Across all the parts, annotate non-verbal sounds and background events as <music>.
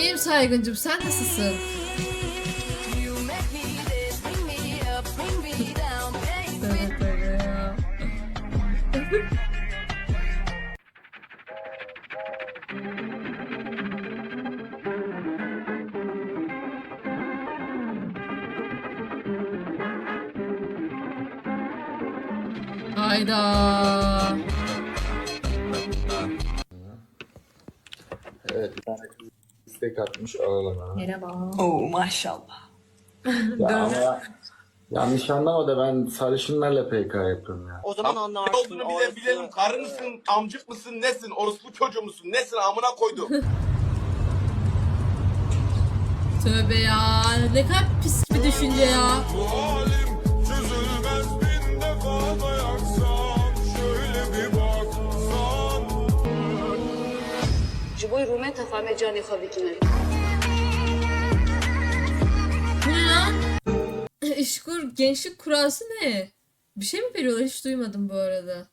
İyiyim saygıncım sen nasılsın? Hayda. Atmış ağlama. Merhaba. Oo maşallah. Ya ama yanlış anlama da ben sarışınlarla PK yapıyorum ya. O zaman Ne anlarsın. olduğunu bile bilelim. Karı mısın, amcık mısın, nesin, orospu çocuğu musun, nesin amına koydum. <laughs> Tövbe ya. Ne kadar pis bir düşünce ya. ji bo rûme tefame canê xwe bikine. Bu ne lan? <laughs> İşkur gençlik kurası ne? Bir şey mi veriyorlar? Hiç duymadım bu arada.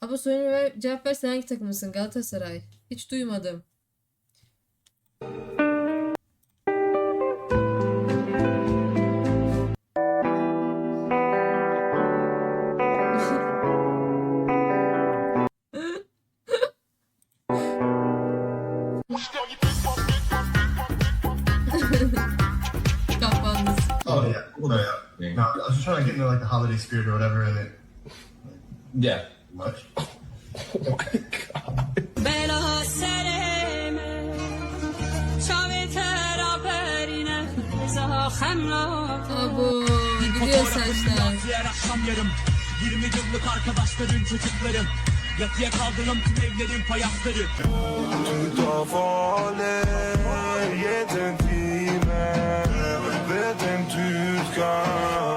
Ama sonra ver, cevap versen hangi takımısın? Galatasaray. Hiç duymadım. holiday spirit or whatever in it. Yeah. Much. <laughs> oh my god. 20 yıllık arkadaşların çocuklarım Yatıya kaldırım tüm evlerin payasları Tavale yedentime Vedem tütka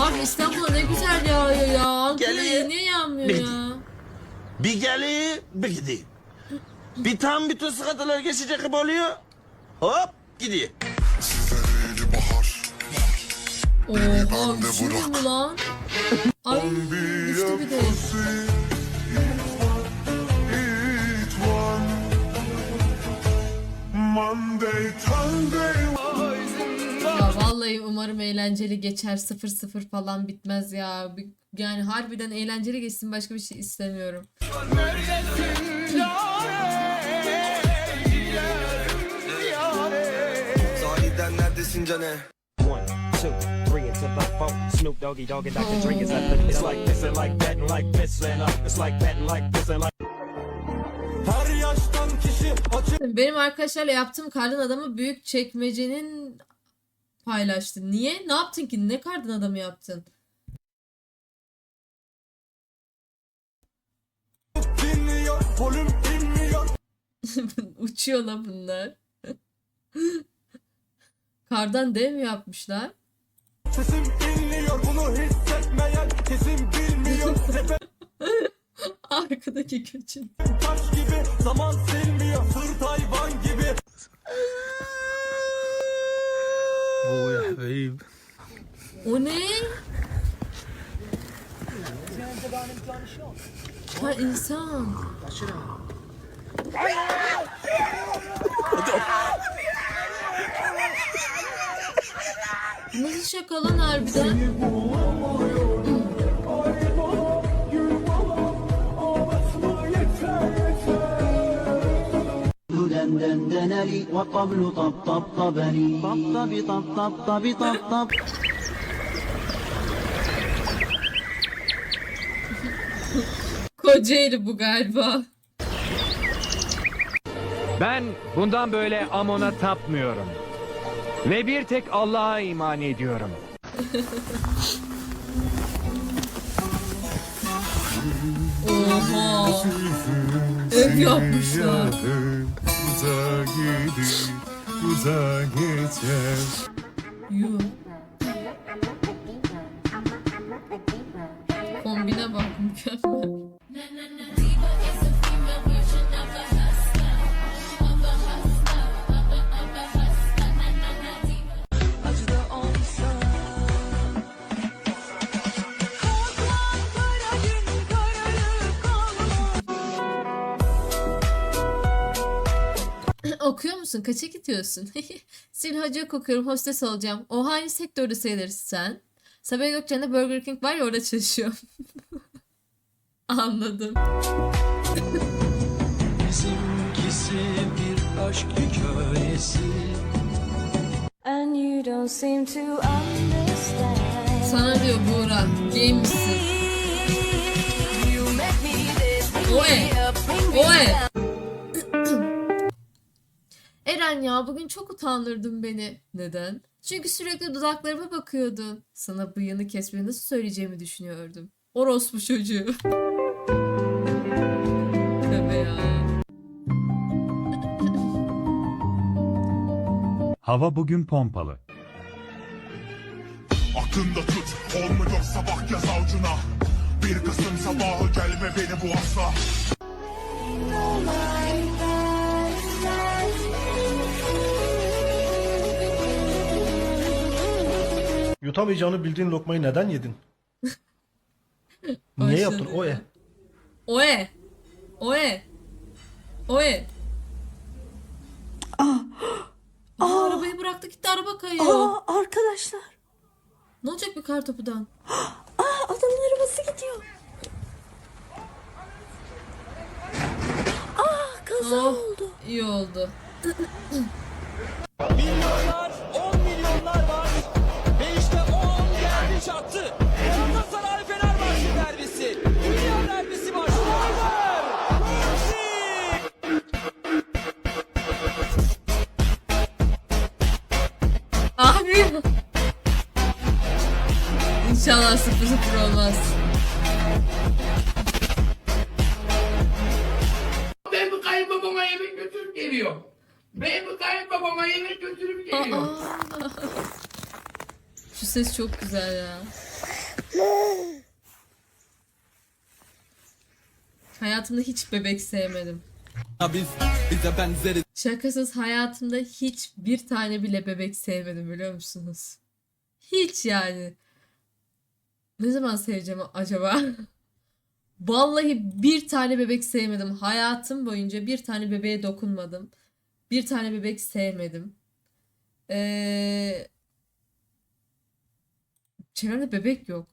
Abi İstanbul'a ne güzel yağıyor ya. Ankara'ya Geliyor. niye yağmıyor ya? Bir geli bir gidiyor Bir tam bütün sıkıntılar geçecek gibi oluyor Hop gidiyor Oha üşümüyor mu lan? Ay düştü bir de. Ya vallahi umarım eğlenceli geçer 0-0 falan bitmez ya. Yani harbiden eğlenceli geçsin başka bir şey istemiyorum. Sahiden neredesin cane? One, two, three until the phone Snoop Doggy Dogg and Dr. Dre is at the It's like this and like that and like this and It's like that and like this and like Her yaştan kişi açık Benim arkadaşlarla yaptığım kardan adamı büyük çekmecenin paylaştı. Niye? Ne yaptın ki? Ne kardan adamı yaptın? <laughs> Uçuyor la bunlar. <laughs> Kardan dev mi yapmışlar? Sesim inliyor bunu hissetmeyen kesin bilmiyor <laughs> Arkadaki köçün. taş gibi zaman silmiyor Sırt hayvan O ne? Ha insan. Nasıl şaka lan harbiden? دندنني والطبل طبطبني طبطب طبطب طبطب Kocaeli bu galiba. Ben bundan böyle Amon'a tapmıyorum. Ve bir tek Allah'a iman ediyorum. Oha. Ev yapmışlar. Uzağa gidip uzağa geçer. Kombine bak mükemmel. Okuyor musun? Kaça gidiyorsun? <laughs> Sil hacı okuyorum. Hostes olacağım. O hangi sektörde sayılırsın sen? Sabiha Gökçen'de Burger King var ya orada çalışıyor. <laughs> Anladım. <laughs> Bizimkisi bir aşk hikayesi And you don't seem to understand. Sana diyor Buğra. Game misin? Oe. Oe. Eren ya bugün çok utandırdın beni. Neden? Çünkü sürekli dudaklarıma bakıyordun. Sana bıyığını kesmeyi nasıl söyleyeceğimi düşünüyordum. Orospu çocuğu. <laughs> Ya. Hava bugün pompalı. Aklında tut olmuyor sabah yaz avcuna Bir Kasım sabahı gelme beni bu asla Yutamayacağını bildiğin lokmayı neden yedin? <laughs> Niye Başladı yaptın o ya. e? Oe. Oe. Oe. Aa, arabayı bıraktı gitti araba kayıyor. arkadaşlar. Ne olacak bir kar topudan? <gasps> Adamın arabası gidiyor. Ah kaza Oh, oldu. iyi oldu. <clears throat> Milyonlar, 10 milyonlar var. Ses çok güzel ya. Hayatımda hiç bebek sevmedim. Biz bize benzeriz. Şakasız hayatımda hiç bir tane bile bebek sevmedim biliyor musunuz? Hiç yani. Ne zaman seveceğim acaba? <laughs> Vallahi bir tane bebek sevmedim. Hayatım boyunca bir tane bebeğe dokunmadım. Bir tane bebek sevmedim. Ee, çevremde bebek yok.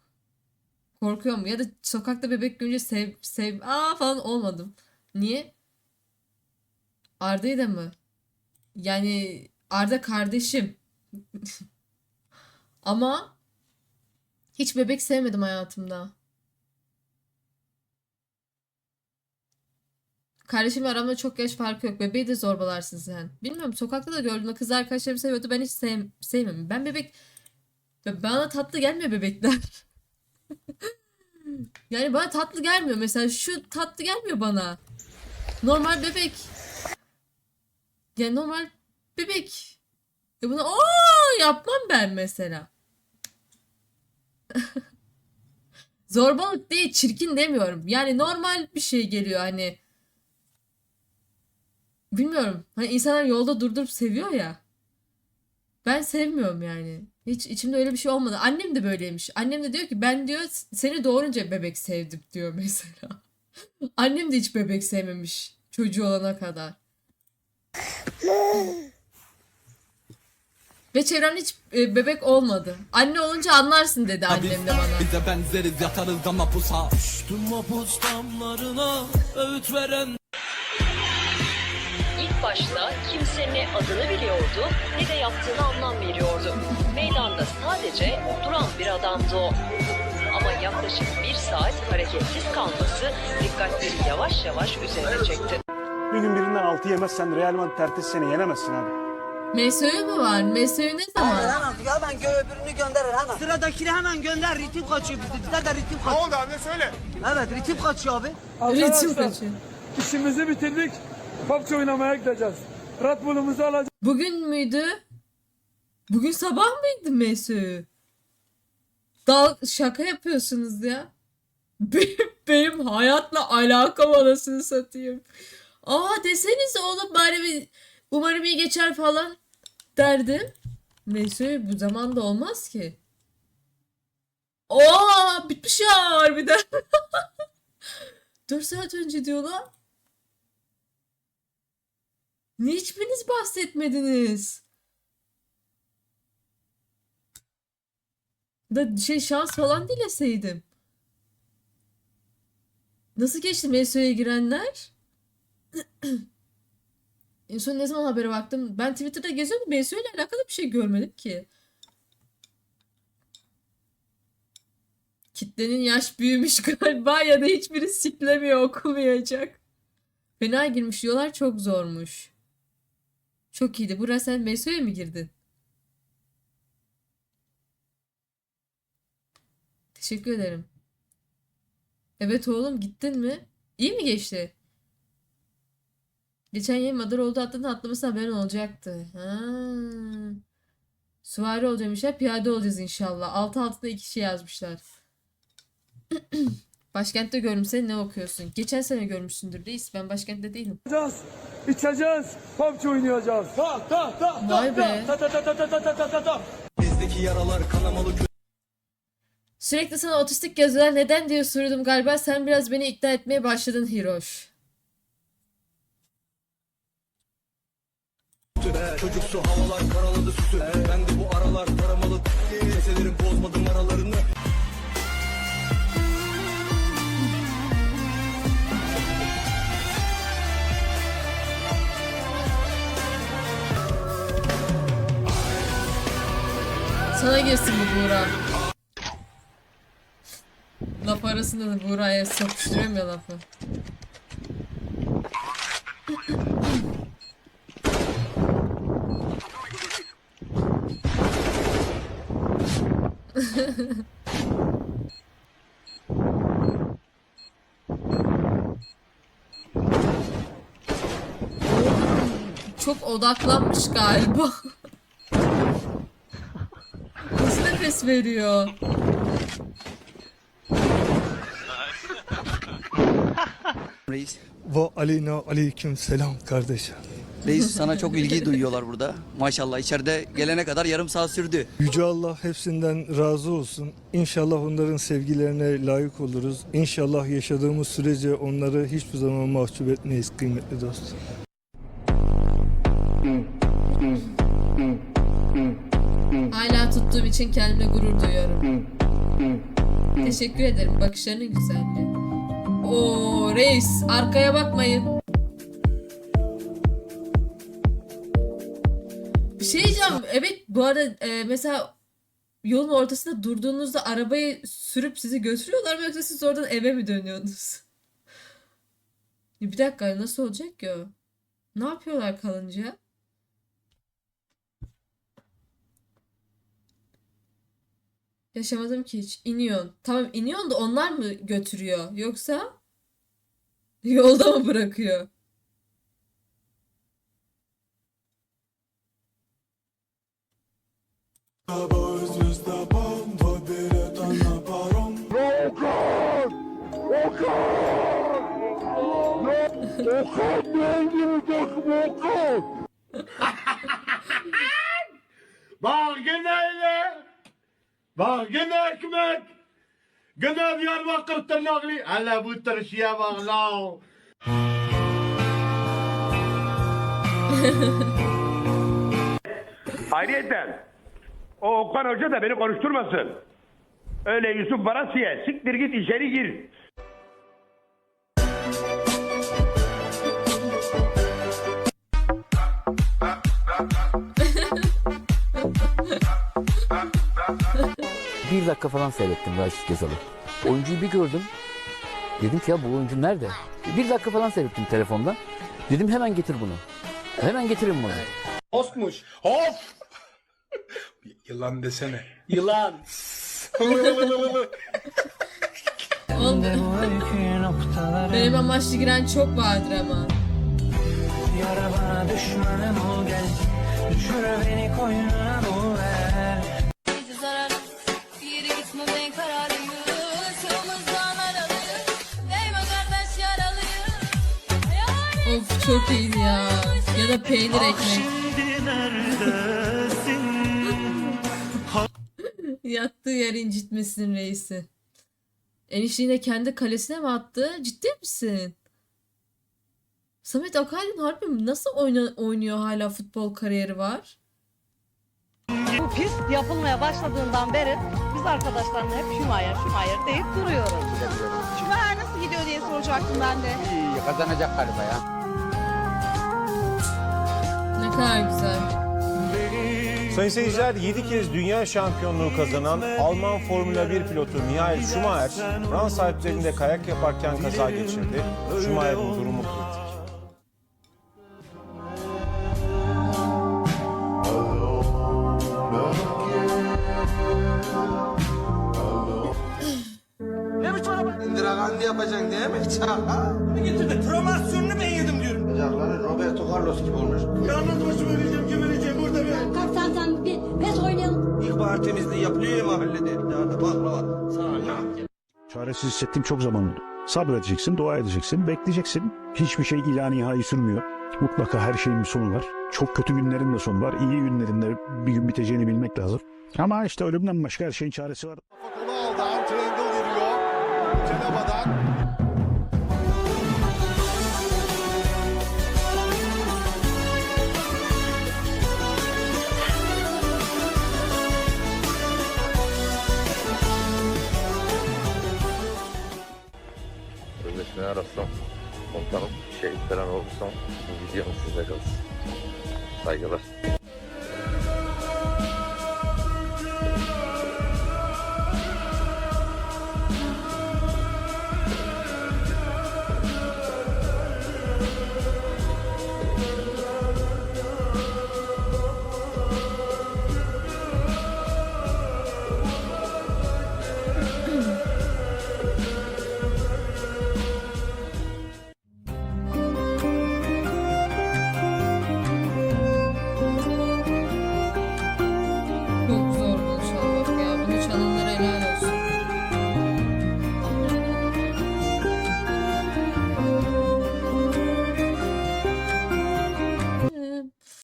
Korkuyorum ya da sokakta bebek görünce sev sev aa falan olmadım. Niye? Arda'yı da mı? Yani Arda kardeşim. <laughs> Ama hiç bebek sevmedim hayatımda. Kardeşimle aramda çok yaş farkı yok. Bebeği de zorbalarsın sen. Bilmiyorum sokakta da gördüm. Kız arkadaşlarım seviyordu. Ben hiç sev sevmem. Ben bebek... Bana tatlı gelmiyor bebekler. <laughs> yani bana tatlı gelmiyor. Mesela şu tatlı gelmiyor bana. Normal bebek. Yani normal bebek. E buna o yapmam ben mesela. <laughs> Zorbalık değil, çirkin demiyorum. Yani normal bir şey geliyor hani. Bilmiyorum. Hani insanlar yolda durdurup seviyor ya. Ben sevmiyorum yani. Hiç içimde öyle bir şey olmadı. Annem de böyleymiş. Annem de diyor ki ben diyor seni doğurunca bebek sevdim diyor mesela. <laughs> Annem de hiç bebek sevmemiş çocuğu olana kadar. Ve çevremde hiç e, bebek olmadı. Anne olunca anlarsın dedi annem de bana. Bize benzeriz yatarız ama pusa. Düştüm mapus damlarına öğüt veren İlk başta kimse ne adını biliyordu ne de yaptığını anlam veriyordu. Meydanda sadece duran bir adamdı o. Ama yaklaşık bir saat hareketsiz kalması dikkatleri yavaş yavaş üzerine çekti. Bir gün birinden altı yemezsen Real Madrid ertesi sene yenemezsin abi. Mesut'u mu var? Mesut'u ne zaman? Ya ben gö öbürünü gönderir hemen. Sıradakini hemen gönder. Ritim kaçıyor bizde. Bizde de ritim kaçıyor. Ne oldu abi söyle. Evet ritim kaçıyor abi. Ritim kaçıyor. İşimizi bitirdik. PUBG oynamaya gideceğiz. Red Bull'umuzu alacağız. Bugün müydü? Bugün sabah mıydı Mesut? Dal şaka yapıyorsunuz ya. <laughs> Benim, benim hayatla alakam anasını satayım. Aa desenize oğlum bari bir umarım iyi geçer falan derdim. Mesut bu zamanda olmaz ki. Aa bitmiş ya harbiden. <laughs> 4 saat önce diyorlar. Hiçbiriniz bahsetmediniz? Da şey şans falan dileseydim. Nasıl geçti Meso'ya girenler? <clears throat> en son ne zaman habere baktım? Ben Twitter'da geziyordum. İle alakalı bir şey görmedim ki. Kitlenin yaş büyümüş <laughs> galiba ya da hiçbiri siklemiyor okumayacak. Fena girmiş diyorlar çok zormuş. Çok iyiydi. Burası sen Meso'ya mı girdin? Teşekkür ederim. Evet oğlum gittin mi? İyi mi geçti? Geçen yıl madar oldu atladın atlaması haberin olacaktı. Ha. Süvari olacakmışlar. Piyade olacağız inşallah. Altı altında iki kişi yazmışlar. <clears throat> Başkentte gördüm seni ne okuyorsun? Geçen sene görmüşsündür reis. Ben başkentte değilim. İçeceğiz. PUBG oynayacağız. Ta ta ta Vay be. ta ta ta ta ta ta ta ta ta. Bizdeki yaralar kanamalı Sürekli sana otistik yazıyorlar. Neden diye soruyordum galiba. Sen biraz beni ikna etmeye başladın Hiroş. Çocuksu havalar karaladı süsü Ben de bu aralar taramalı Keselerim bozmadım aralarını Sana girsin bu Buğra. Laf arasında da Buğra'ya sokuşturuyorum ya lafı. <laughs> Çok odaklanmış galiba. <laughs> Nefes veriyor? Reis Ve aleyna aleyküm selam kardeşim. Reis sana çok ilgi duyuyorlar burada. Maşallah içeride gelene kadar yarım saat sürdü. Yüce Allah hepsinden razı olsun. İnşallah onların sevgilerine layık oluruz. İnşallah yaşadığımız sürece onları hiçbir zaman mahcup etmeyiz kıymetli dostum. İçin kendime gurur duyuyorum. Teşekkür ederim. Bakışlarının güzelliği. Oo reis arkaya bakmayın. Bir şey diyeceğim. Evet bu arada e, mesela yolun ortasında durduğunuzda arabayı sürüp sizi götürüyorlar mı yoksa siz oradan eve mi dönüyorsunuz? <laughs> Bir dakika nasıl olacak ki o? Ne yapıyorlar kalınca? Yaşamadım ki hiç. İniyorsun. Tamam iniyorsun da onlar mı götürüyor? Yoksa yolda mı bırakıyor? Bak gene öyle. Bak gene ekmek. Gene Diyarbakır tırnaklı. Hala bu tırşıya bak la. Ayrıyeten o Okan Hoca da beni konuşturmasın. Öyle Yusuf Barasiye siktir git içeri gir. Bir dakika falan seyrettim Raşit Gezal'ı. Oyuncuyu bir gördüm. Dedim ki ya bu oyuncu nerede? Bir dakika falan seyrettim telefonda. Dedim hemen getir bunu. Hemen getirin bunu. Osmuş. Of! <laughs> Yılan desene. Yılan. Oğlum, benim amaçlı giren çok vardır ama. Of çok iyiydi ya. Ya da peynir ekmek. <laughs> Yattığı yer incitmesin reisi. Enişliğine kendi kalesine mi attı? Ciddi misin? Samet Akaydın harbi nasıl oyna, oynuyor hala futbol kariyeri var? Bu pist yapılmaya başladığından beri biz arkadaşlarla hep Şumayer, Şumayer deyip duruyoruz. Şumayer nasıl gidiyor diye soracaktım ben de. İyi kazanacak galiba ya. Kadar güzel. Sayın seyirciler 7 kez dünya şampiyonluğu kazanan Alman Formula 1 pilotu Michael Schumacher, Fransa Alplerinde kayak yaparken kaza geçirdi. Schumacher'in durumu kritik. Ne biçim araba? Indira Gandhi yapacaksın değil mi? Getirdin? Promosyonunu ben Carlos gibi olmuş. Yalnız başıma öleceğim, kim ölecek burada be? Kalk sen sen bir pes oynayalım. İlkbahar temizliği yapılıyor ya mahallede. Daha da baklava. Sana ne? Çaresiz hissettiğim çok zaman oldu. Sabredeceksin, dua edeceksin, bekleyeceksin. Hiçbir şey ila nihai sürmüyor. Mutlaka her şeyin bir sonu var. Çok kötü günlerin de sonu var. İyi günlerin de bir gün biteceğini bilmek lazım. Ama işte ölümden başka her şeyin çaresi var. Kolu aldı. Triangle geliyor. Cenaba'dan. Sözleşmeye